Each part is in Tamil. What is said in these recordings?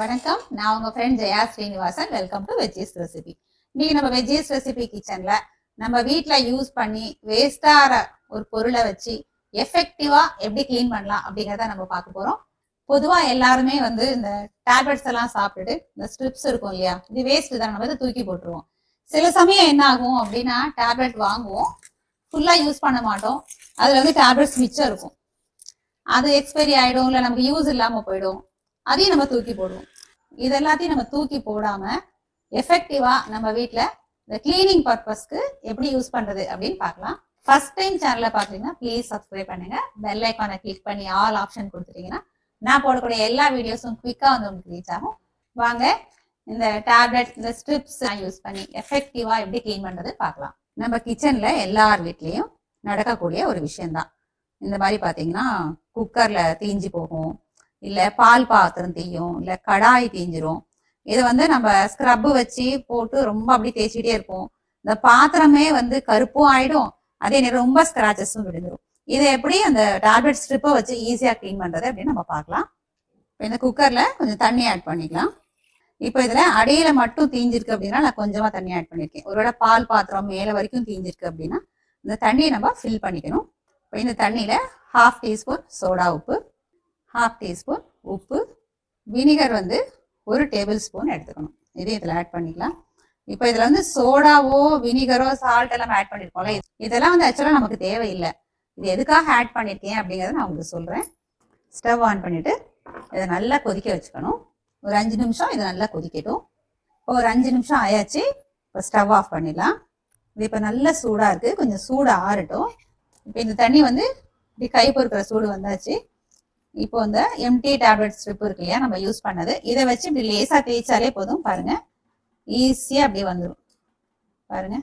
வணக்கம். நான் உங்க friend Jaya Srinivasan. Welcome to veggies recipe இன்னைக்கு நம்ம வெஜ்ஜீஸ் ரெசிபி கிச்சன்ல நம்ம வீட்ல யூஸ் பண்ணி வேஸ்டாகிற ஒரு பொருளை வச்சு எஃபெக்டிவா எப்படி க்ளீன் பண்ணலாம் அப்படிங்கிறத நம்ம பார்க்க போறோம். பொதுவா எல்லாருமே வந்து இந்த டேப்லெட்ஸ் எல்லாம் சாப்பிட்டுட்டு இந்த ஸ்ட்ரிப்ஸ் இருக்கும் இல்லையா? இது வேஸ்ட் தான். நம்ம இதை தூக்கி போட்டுருவோம். சில சமயம் என்ன ஆகும் அப்படின்னா டேப்லெட் வாங்குவோம். ஃபுல்லா யூஸ் பண்ண மாட்டோம். அதுல வந்து டேப்லெட்ஸ் மிச்சம் இருக்கும். அது எக்ஸ்பைரி ஆயிடும். இல்லை நமக்கு யூஸ் இல்லாம போயிடும். அதையும் நம்ம தூக்கி போடுவோம். இது எல்லாத்தையும் நம்ம தூக்கி போடாம எஃபெக்டிவா நம்ம வீட்டுல இந்த கிளீனிங் பர்பஸ்க்கு எப்படி யூஸ் பண்றது அப்படின்னு பார்க்கலாம். ஃபர்ஸ்ட் டைம் சேனலை பாக்குறீங்கன்னா ப்ளீஸ் சப்ஸ்கிரைப் பண்ணுங்க. பெல் ஐக்கானை கிளிக் பண்ணி ஆல் ஆப்ஷன் கொடுத்துட்டீங்கன்னா நான் போடக்கூடிய எல்லா வீடியோஸும் குவிக்கா வந்து உங்களுக்கு ரீச் ஆகும். வாங்க இந்த டேப்லெட் இந்த ஸ்ட்ரிப்ஸ் யூஸ் பண்ணி எஃபெக்டிவா எப்படி க்ளீன் பண்றது பார்க்கலாம். நம்ம கிச்சன்ல எல்லார் வீட்லயும் நடக்கக்கூடிய ஒரு விஷயம்தான். இந்த மாதிரி பாத்தீங்கன்னா குக்கர்ல தீஞ்சு போகும். இல்லை பால் பாத்திரம் தீயும் இல்லை கடாய் தீஞ்சிரும். இதை வந்து நம்ம ஸ்க்ரப் வச்சு போட்டு ரொம்ப அப்படி தேய்ச்சிக்கிட்டே இருப்போம். இந்த பாத்திரமே வந்து கருப்பும் ஆயிடும் அதே நேரம் ரொம்ப ஸ்கிராச்சஸும் விழுந்துடும் இதை எப்படி அந்த டேப்லெட் ஸ்ட்ரிப்பை வச்சு ஈஸியாக க்ளீன் பண்ணுறது அப்படின்னு நம்ம பார்க்கலாம். இப்போ இந்த குக்கரில் கொஞ்சம் தண்ணி ஆட் பண்ணிக்கலாம். இப்போ இதில் அடியில் மட்டும் தீஞ்சிருக்கு அப்படின்னா நான் கொஞ்சமாக தண்ணி ஆட் பண்ணியிருக்கேன் ஒருவேளை பால் பாத்திரம் மேலே வரைக்கும் தீஞ்சிருக்கு அப்படின்னா இந்த தண்ணியை நம்ம ஃபில் பண்ணிக்கணும். இப்போ இந்த தண்ணியில் ஹாஃப் டீஸ்பூன் சோடா உப்பு ஹாஃப் டீஸ்பூன் உப்பு வினிகர் வந்து ஒரு டேபிள் ஸ்பூன் எடுத்துக்கணும். இது இதில் ஆட் பண்ணிக்கலாம். இப்போ இதில் வந்து சோடாவோ வினிகரோ சால்ட் எல்லாம் ஆட் பண்ணியிருக்கோம்ல இதெல்லாம் வந்து ஆக்சுவலாக நமக்கு தேவையில்லை. இது எதுக்காக ஆட் பண்ணியிருக்கேன் அப்படிங்கிறத நான் உங்களுக்கு சொல்கிறேன் ஸ்டவ் ஆன் பண்ணிவிட்டு இதை நல்லா கொதிக்க வச்சுக்கணும். ஒரு அஞ்சு நிமிஷம் இதை நல்லா கொதிக்கட்டும். இப்போ ஒரு அஞ்சு நிமிஷம் ஆயாச்சு. இப்போ ஸ்டவ் ஆஃப் பண்ணிடலாம். இது இப்போ நல்ல சூடாக இருக்குது கொஞ்சம் சூடு ஆறட்டும். இப்போ இந்த தண்ணி வந்து இப்படி கை பொறுக்கிற சூடு வந்தாச்சு. இப்போ இந்த எம்டி டேப்லெட் ஸ்ட்ரிப் இருக்கு இல்லையா நம்ம யூஸ் பண்ணது. இதை வச்சு இப்படி லேசா தேய்ச்சாலே போதும். பாருங்க. ஈஸியா அப்படியே வந்துடும் பாருங்க.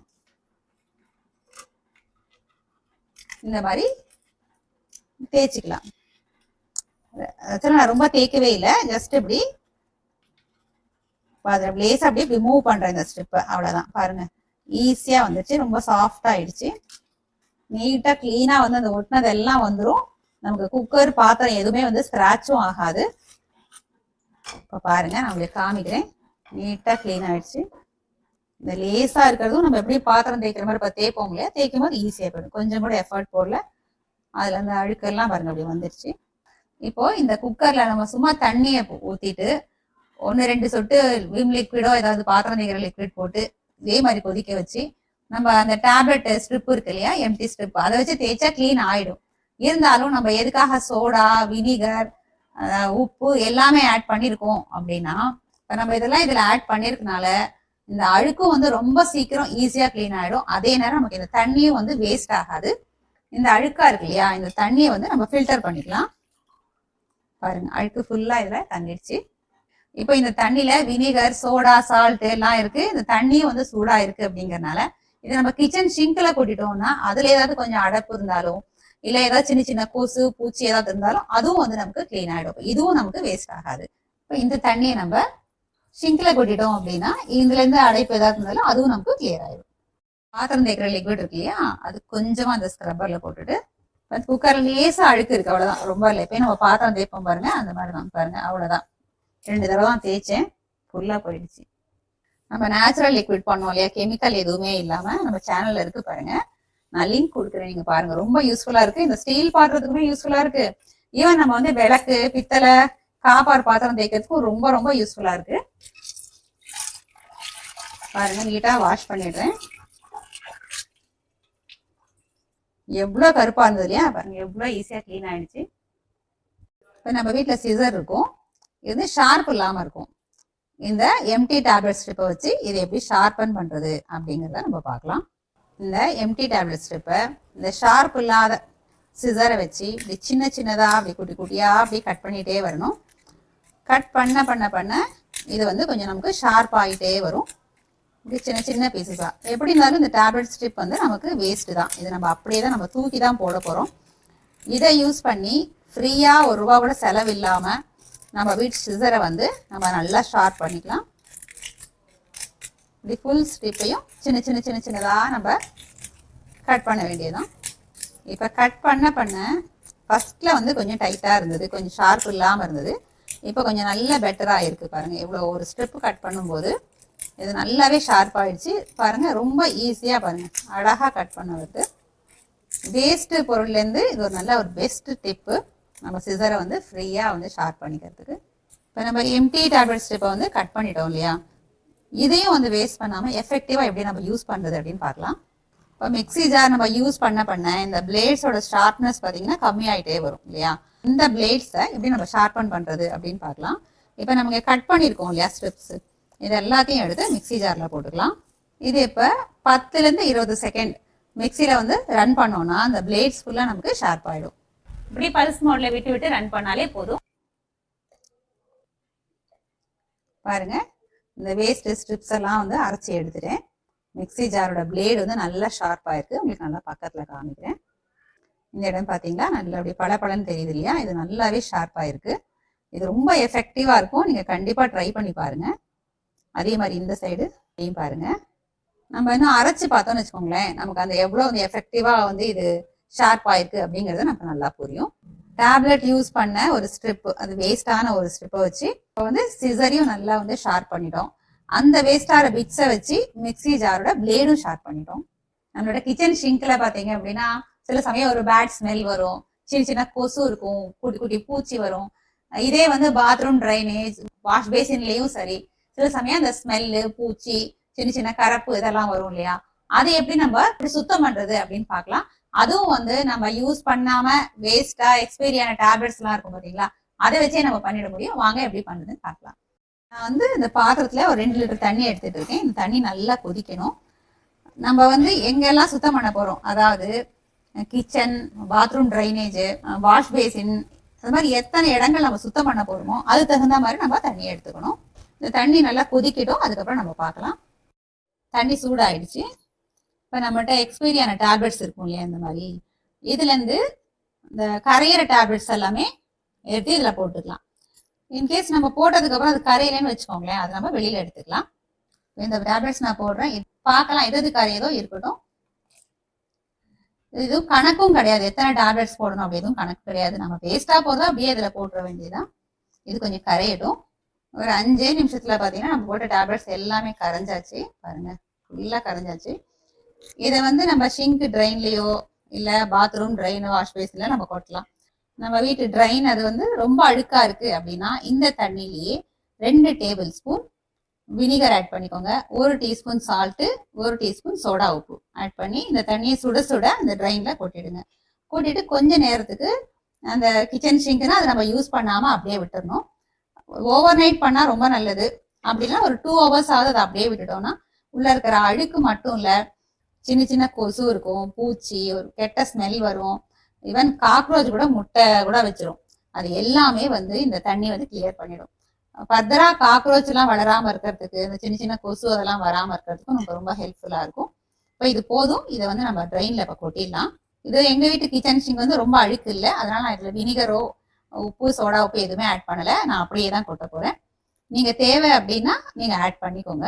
இந்த மாதிரி தேய்ச்சிக்கலாம். ஆக்சுவலாக நான் ரொம்ப தேய்க்கவே இல்லை. ஜஸ்ட் இப்படி அதை லேசா அப்படியே இப்படி மூவ் பண்றேன் இந்த ஸ்ட்ரிப்பை அவ்வளவுதான். பாருங்க. ஈஸியா வந்துச்சு ரொம்ப சாஃப்டா ஆயிடுச்சு. நீட்டா கிளீனா வந்து அந்த ஒட்டினதெல்லாம் வந்துடும் நமக்கு குக்கர் பாத்திரம் எதுவுமே வந்து ஸ்கிராச்சும் ஆகாது. இப்போ பாருங்க நான் உங்களுக்கு காமிக்கிறேன். நீட்டாக க்ளீன் ஆயிடுச்சு. இந்த லேசா இருக்கிறதும் நம்ம எப்படி பாத்திரம் தேய்க்கிற மாதிரி இப்போ தேய்ப்போம் இல்லையா தேய்க்கும் போது ஈஸியாக போயிடும். கொஞ்சம் கூட எஃபர்ட் போடல. அதுல அந்த அழுக்கெல்லாம் பாருங்க அப்படி வந்துருச்சு. இப்போ இந்த குக்கர்ல நம்ம சும்மா தண்ணியை ஊத்திட்டு ஒன்று ரெண்டு சொட்டு விம் லிக்விடோ ஏதாவது பாத்திரம் தேய்க்கிற லிக்விட் போட்டு இதே மாதிரி கொதிக்க வச்சு நம்ம அந்த டேப்லெட் ஸ்ட்ரிப் இருக்கு இல்லையா எம்டி ஸ்ட்ரிப் அதை வச்சு தேய்ச்சா க்ளீன் ஆயிடும். இருந்தாலும் நம்ம எதுக்காக சோடா வினிகர் உப்பு எல்லாமே ஆட் பண்ணியிருக்கோம் அப்படின்னா இப்போ நம்ம இதெல்லாம் இதில் ஆட் பண்ணியிருக்கனால இந்த அழுக்கும் வந்து ரொம்ப சீக்கிரம் ஈஸியாக க்ளீன் ஆகிடும் அதே நேரம் நமக்கு இந்த தண்ணியும் வந்து வேஸ்ட் ஆகாது. இந்த அழுக்கா இருக்கு இல்லையா இந்த தண்ணியை வந்து நம்ம ஃபில்டர் பண்ணிக்கலாம். பாருங்க அழுக்கு ஃபுல்லாக இதில் தண்ணிடுச்சு இப்போ இந்த தண்ணியில வினிகர் சோடா சால்ட் எல்லாம் இருக்கு. இந்த தண்ணியும் வந்து சூடா இருக்கு அப்படிங்கறனால இதை நம்ம கிச்சன் ஷிங்க்ல கொட்டிட்டோம்னா அதுல ஏதாவது கொஞ்சம் அடப்பு இருந்தாலும் இல்ல ஏதாவது சின்ன சின்ன கொசு பூச்சி ஏதாவது இருந்தாலும் அதுவும் வந்து நமக்கு கிளீன் ஆயிடும். இதுவும் நமக்கு வேஸ்ட் ஆகாது. இப்போ இந்த தண்ணியை நம்ம ஷிங்க்ல கொட்டிட்டோம் அப்படின்னா இதுல இருந்து அடைப்பு ஏதாவது இருந்தாலும் அதுவும் நமக்கு கிளியர் ஆயிடும். பாத்திரம் தேய்க்கிற லிக்விட் இருக்கு இல்லையா? அது கொஞ்சமா அந்த ஸ்க்ரப்பர்ல போட்டுட்டு குக்கர்ல லேசா அழுக்கு இருக்கு அவ்வளவுதான். ரொம்ப இல்லை. இப்போ நம்ம பாத்திரம் தேய்ப்போம் பாருங்க அந்த மாதிரி தான் பாருங்க அவ்வளவுதான். ரெண்டு தடவை தான் தேய்ச்சேன் ஃபுல்லா போயிடுச்சு. நம்ம நேச்சுரல் லிக்விட் பண்ணோம் இல்லையா? கெமிக்கல் எதுவுமே இல்லாம நம்ம சேனல்ல இருக்கு பாருங்க. நான் லிங்க் கொடுக்குறேன் நீங்க பாருங்க. ரொம்ப யூஸ்ஃபுல்லா இருக்கு. இந்த ஸ்டீல் பாத்திரத்துக்குமே யூஸ்ஃபுல்லா இருக்கு. ஈவன் நம்ம வந்து விளக்கு பித்தளை காப்பார் பாத்திரம் தேய்க்கிறதுக்கும் ரொம்ப ரொம்ப யூஸ்ஃபுல்லா இருக்கு. பாருங்க நீட்டா வாஷ் பண்ணிடுறேன். எவ்வளவு கருப்பா இருந்தது இல்லையா? பாருங்க எவ்வளவு ஈஸியா கிளீன் ஆயிடுச்சு. இப்போ நம்ம வீட்டுல சிசர் இருக்கும். இது வந்து ஷார்ப் இல்லாம இருக்கும். இந்த எம்டி டேப்லெட் ஸ்ட்ரிப்பை வச்சு இதை எப்படி ஷார்பன் பண்றது அப்படிங்கிறத நம்ம பார்க்கலாம். இந்த எம்டி டேப்லெட் ஸ்ட்ரிப்பை இந்த ஷார்ப் இல்லாத சிசரை வச்சு இப்படி சின்ன சின்னதாக அப்படி குட்டி குட்டியாக அப்படி கட் பண்ணிகிட்டே வரணும். கட் பண்ண பண்ண பண்ண இது வந்து கொஞ்சம் நமக்கு ஷார்ப் ஆகிட்டே வரும். இப்படி சின்ன சின்ன பீசஸாக எப்படி இருந்தாலும் இந்த டேப்லெட் ஸ்ட்ரிப் வந்து நமக்கு வேஸ்ட்டு தான். இது நம்ம அப்படியே தான் நம்ம தூக்கி தான் போட போகிறோம் இதை யூஸ் பண்ணி ஃப்ரீயாக ஒரு ரூபா கூட செலவு இல்லாமல் நம்ம வீட்டு சிசரை வந்து நம்ம நல்லா ஷார்ப் பண்ணிக்கலாம். இப்படி ஃபுல் ஸ்ட்ரிப்பையும் சின்ன சின்ன சின்ன சின்னதாக நம்ம கட் பண்ண வேண்டியதுதான். இப்போ கட் பண்ண பண்ண ஃபஸ்ட்டில் வந்து கொஞ்சம் டைட்டாக இருந்தது கொஞ்சம் ஷார்ப் இல்லாமல் இருந்தது. இப்போ கொஞ்சம் நல்ல பெட்டராக இருக்குது பாருங்கள் இவ்வளோ ஒரு ஸ்டெப்பு கட் பண்ணும்போது இது நல்லாவே ஷார்ப்பாயிடுச்சு பாருங்கள் ரொம்ப ஈஸியாக பாருங்கள் அழகாக கட் பண்ண வருது. வேஸ்ட்டு பொருள்லேருந்து இது ஒரு நல்ல ஒரு பெஸ்ட்டு டிப்பு நம்ம சிசரை வந்து ஃப்ரீயாக வந்து ஷார்ப் பண்ணிக்கிறதுக்கு. இப்போ நம்ம எம்டி டேப்லெட் ஸ்டெப்பை வந்து கட் பண்ணிட்டோம் இல்லையா? இதையும் வந்து வேஸ்ட் பண்ணாமல் எஃபெக்டிவாக எப்படி நம்ம யூஸ் பண்ணுறது அப்படின்னு பார்க்கலாம். இப்போ மிக்ஸி ஜார் நம்ம யூஸ் பண்ண பண்ண இந்த பிளேட்ஸோட ஷார்ப்னஸ் பார்த்தீங்கன்னா கம்மியாயிட்டே வரும் இல்லையா? இந்த பிளேட்ஸை எப்படி நம்ம ஷார்பன் பண்ணுறது அப்படின்னு பார்க்கலாம். இப்போ நமக்கு கட் பண்ணியிருக்கோம் இல்லையா ஸ்ட்ரிப்ஸ் இது எல்லாத்தையும் எடுத்து மிக்ஸி ஜாரில் போட்டுக்கலாம். இது இப்போ பத்துலேருந்து இருபது செகண்ட் மிக்ஸியில் வந்து ரன் பண்ணோன்னா அந்த பிளேட்ஸ் ஃபுல்லாக நமக்கு ஷார்ப் ஆகிடும் இப்படி பல்ஸ் மோட்ல விட்டு விட்டு ரன் பண்ணாலே போதும். பாருங்கள் இந்த வேஸ்ட் ஸ்ட்ரிப்ஸ் எல்லாம் வந்து அரைச்சி எடுத்துட்டேன். மிக்ஸி ஜாரோட பிளேடு வந்து நல்லா ஷார்ப்பாக இருக்குது உங்களுக்கு நல்லா பக்கத்தில் காமிக்கிறேன். இந்த இடம் பார்த்தீங்களா நல்லா அப்படியே பளபளன்னு தெரியுது இல்லையா? இது நல்லாவே ஷார்ப்பாக இருக்குது இது ரொம்ப எஃபெக்டிவாக இருக்கும். நீங்கள் கண்டிப்பாக ட்ரை பண்ணி பாருங்கள் அதே மாதிரி இந்த சைடு இதையும் பாருங்கள் நம்ம இன்னும் அரைச்சி பார்த்தோம்னு வச்சுக்கோங்களேன். நமக்கு அந்த எவ்வளோ வந்து எஃபெக்டிவாக வந்து இது ஷார்ப் ஆயிருக்கு அப்படிங்கிறது நமக்கு நல்லா புரியும். டேப்லெட் யூஸ் பண்ண ஒரு ஸ்ட்ரிப் அது வேஸ்டான ஒரு ஸ்ட்ரிப்பை வச்சு இப்போ வந்து சிசரையும் நல்லா வந்து ஷார்ப் பண்ணிட்டோம். அந்த வேஸ்டான பிட்ஸை வச்சு மிக்ஸி ஜாரோட பிளேடும் ஷார்ப் பண்ணிட்டோம். நம்மளோட கிச்சன் ஷிங்க்ல பார்த்தீங்க அப்படின்னா சில சமயம் ஒரு பேட் ஸ்மெல் வரும். சின்ன சின்ன கொசு இருக்கும் குட்டி குட்டி பூச்சி வரும். இதே வந்து பாத்ரூம் ட்ரைனேஜ் வாஷ் பேசின்லேயும் சரி. சில சமயம் அந்த ஸ்மெல்லு பூச்சி சின்ன சின்ன கரப்பு இதெல்லாம் வரும் இல்லையா? அதை எப்படி நம்ம இப்படி சுத்தம் பண்றது அப்படின்னு பார்க்கலாம். அதுவும் வந்து நம்ம யூஸ் பண்ணாம வேஸ்டா எக்ஸ்பைரியான டேப்லெட்ஸ் எல்லாம் இருக்கும் பாத்தீங்களா? அதை வச்சே நம்ம பண்ணிட முடியும். வாங்க எப்படி பண்ணுதுன்னு பார்க்கலாம். நான் வந்து இந்த பாத்திரத்துல ஒரு ரெண்டு லிட்டர் தண்ணி எடுத்துட்டு இருக்கேன். இந்த தண்ணி நல்லா கொதிக்கணும். நம்ம வந்து எங்கெல்லாம் சுத்தம் பண்ண போறோம்? அதாவது kitchen bathroom drainage wash basin அது மாதிரி எத்தனை இடங்கள் நம்ம சுத்தம் பண்ண போறோமோ அது தகுந்த மாதிரி நம்ம தண்ணி எடுத்துக்கணும். இந்த தண்ணி நல்லா கொதிக்கட்டும். அதுக்கப்புறம் நம்ம பார்க்கலாம். தண்ணி சூடாயிடுச்சு. இப்போ நம்மகிட்ட எக்ஸ்பைரியான டேப்லெட்ஸ் இருக்கும் இல்லையா இந்த மாதிரி? இதுலேருந்து இந்த கரையிற டேப்லெட்ஸ் எல்லாமே எடுத்து இதில் போட்டுக்கலாம். இன்கேஸ் நம்ம போட்டதுக்கப்புறம் அது கரையிலன்னு வச்சுக்கோங்களேன் அதை நம்ம வெளியில் எடுத்துக்கலாம். இந்த டேப்லெட்ஸ் நான் போடுறேன். பார்க்கலாம் எது எது கரையதோ இருக்கட்டும். இதுவும் கணக்கும் கிடையாது. எத்தனை டேப்லெட்ஸ் போடணும் அப்படி எதுவும் கணக்கு கிடையாது. நம்ம வேஸ்ட்டாக போதும் அப்படியே இதில் போட்டுற வேண்டியதுதான். இது கொஞ்சம் கரையிடும் ஒரு அஞ்சே நிமிஷத்தில் பார்த்தீங்கன்னா நம்ம போட்ட டேப்லெட்ஸ் எல்லாமே கரைஞ்சாச்சு. பாருங்க ஃபுல்லாக கரைஞ்சாச்சு. இதை வந்து நம்ம ஷிங்க் ட்ரைன்லயோ இல்ல பாத்ரூம் ட்ரைன் வாஷ் பேஸ்ல நம்ம கொட்டலாம். நம்ம வீட்டு ட்ரைன் அது வந்து ரொம்ப அழுக்கா இருக்கு அப்படின்னா இந்த தண்ணிலேயே ரெண்டு டேபிள் ஸ்பூன் வினிகர் ஆட் பண்ணிக்கோங்க. ஒரு டீஸ்பூன் சால்ட்டு ஒரு டீஸ்பூன் சோடா உப்பு ஆட் பண்ணி இந்த தண்ணியை சுட சுட அந்த ட்ரைன்ல கொட்டிடுங்க. கொட்டிட்டு கொஞ்ச நேரத்துக்கு அந்த கிச்சன் சிங்க்னா அதை நம்ம யூஸ் பண்ணாம அப்படியே விட்டுறணும். ஓவர் நைட் பண்ணா ரொம்ப நல்லது. அப்படின்னா ஒரு டூ ஹவர்ஸ் ஆகுது அதை அப்படியே விட்டுட்டோம்னா உள்ள இருக்கிற அழுக்கு மட்டும் இல்ல சின்ன சின்ன கொசு இருக்கும் பூச்சி ஒரு கெட்ட ஸ்மெல் வரும். ஈவன் காக்ரோச் கூட முட்டை கூட வச்சிரும். அது எல்லாமே வந்து இந்த தண்ணி வந்து கிளியர் பண்ணிடும். ஃபர்தரா காக்ரோச் எல்லாம் வளராம இருக்கிறதுக்கு இந்த சின்ன சின்ன கொசு அதெல்லாம் வராம இருக்கிறதுக்கும் நமக்கு ரொம்ப ஹெல்ப்ஃபுல்லா இருக்கும். இப்போ இது போதும். இதை வந்து நம்ம ட்ரெயின்ல இப்போ கொட்டிடலாம். இது எங்க வீட்டு கிச்சன் சிங் வந்து ரொம்ப அழுக்கு இல்லை. அதனால நான் இதுல வினிகரோ உப்பு சோடா உப்பு எதுவுமே ஆட் பண்ணல. நான் அப்படியே தான் கொட்ட போறேன். நீங்க தேவை அப்படின்னா நீங்க ஆட் பண்ணிக்கோங்க.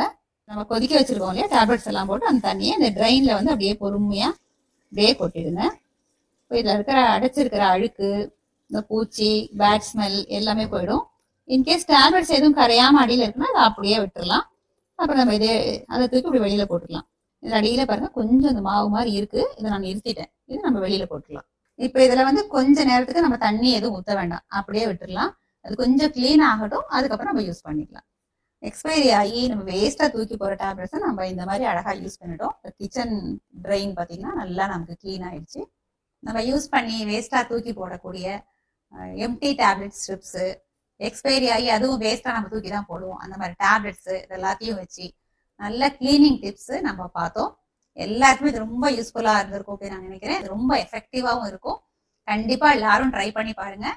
நம்ம கொதிக்க வச்சிருக்கோம் இல்லையா? டேப்லெட்ஸ் எல்லாம் போட்டு அந்த தண்ணியை இந்த ட்ரெயின்ல வந்து அப்படியே பொறுமையா அப்படியே கொட்டிடுங்க. இப்போ இதில் இருக்கிற அடைச்சிருக்கிற அழுக்கு இந்த பூச்சி பேட் ஸ்மெல் எல்லாமே போயிடும். இன்கேஸ் டேப்லெட்ஸ் எதுவும் கரையாம அடியில் இருக்குன்னா அதை அப்படியே விட்டுடலாம் அப்புறம் நம்ம இதே அதை தூக்கி இப்படி வெளியில போட்டுக்கலாம். இதில் அடியில பாருங்க கொஞ்சம் இந்த மாவு மாதிரி இருக்கு. இதை நான் நிறுத்திட்டேன். இது நம்ம வெளியில போட்டுக்கலாம். இப்போ இதில் வந்து கொஞ்ச நேரத்துக்கு நம்ம தண்ணி எதுவும் ஊற்ற வேண்டாம். அப்படியே விட்டுடலாம் அது கொஞ்சம் க்ளீன் ஆகட்டும். அதுக்கப்புறம் நம்ம யூஸ் பண்ணிக்கலாம். எக்ஸ்பைரி ஆகி நம்ம வேஸ்ட்டாக தூக்கி போகிற டேப்லெட்ஸை நம்ம இந்த மாதிரி அழகாக யூஸ் பண்ணிட்டோம். கிச்சன் ட்ரெயின் பார்த்தீங்கன்னா நல்லா நமக்கு க்ளீன் ஆயிடுச்சு. நம்ம யூஸ் பண்ணி வேஸ்ட்டாக தூக்கி போடக்கூடிய எம்டி டேப்லெட் ஸ்ட்ரிப்ஸு எக்ஸ்பைரி ஆகி அதுவும் வேஸ்ட்டாக நம்ம தூக்கி தான் போடுவோம். அந்த மாதிரி டேப்லெட்ஸு இது எல்லாத்தையும் வச்சு நல்ல கிளீனிங் டிப்ஸு நம்ம பார்த்தோம். எல்லாருக்குமே இது ரொம்ப யூஸ்ஃபுல்லாக இருந்திருக்கும் அப்படின்னு நான் நினைக்கிறேன். இது ரொம்ப எஃபெக்டிவாகவும் இருக்கும். கண்டிப்பாக எல்லாரும் ட்ரை பண்ணி பாருங்கள்